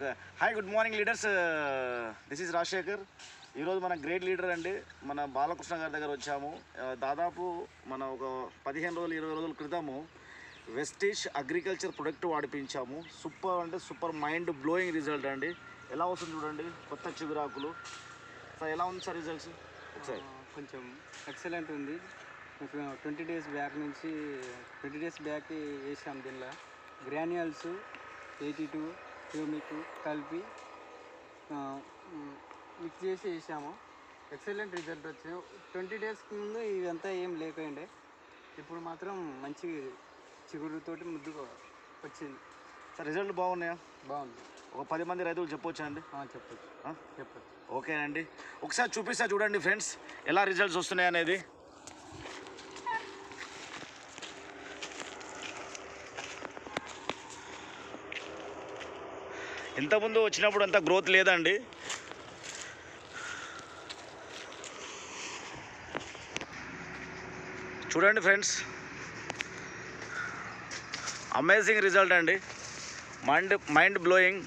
Okay. Hi good morning leaders this is Rajasekhar. ఈరోజు మన great leader అండి. మన బాలకృష్ణ గారి దగ్గర వచ్చాము. Uh, దాదాపు మన ఒక పదిహేను రోజులు ఇరవై రోజుల క్రితము వెస్టిష్ అగ్రికల్చర్ ప్రొడక్ట్ వాడిపించాము. సూపర్ అంటే సూపర్ మైండ్ బ్లోయింగ్ రిజల్ట్ అండి. ఎలా వస్తుంది చూడండి? కొత్త చిగురాకులు. సార్ ఎలా ఉంది సార్ రిజల్ట్స్ ఒకసారి. కొంచెం ఎక్సలెంట్ ఉంది. ట్వంటీ డేస్ బ్యాక్ నుంచి ట్వంటీ డేస్ బ్యాక్ వేసాం దీనిలో. గ్రాన్యువల్స్ ఎయిటీ టూ హ్యూమిక్ కలిపి మిక్స్ చేసి వేసాము. ఎక్సలెంట్ రిజల్ట్ వచ్చింది. ట్వంటీ డేస్కి ముందు ఇదంతా ఏం లేకుండే. ఇప్పుడు మాత్రం మంచి చిగురుతోటి ముద్దుగా వచ్చింది. సార్ రిజల్ట్ బాగున్నాయా? బాగుంది. ఒక పది మంది రైతులు చెప్పొచ్చా అండి? చెప్పొచ్చు? చెప్పొచ్చు. ఓకే అండి ఒకసారి చూపిస్తా చూడండి ఫ్రెండ్స్ ఎలా రిజల్ట్స్ వస్తున్నాయి అనేది ఇంతకుముందు వచ్చినప్పుడు అంత గ్రోత్ లేదండి. చూడండి ఫ్రెండ్స్ అమేజింగ్ రిజల్ట్ అండి. Mind mind blowing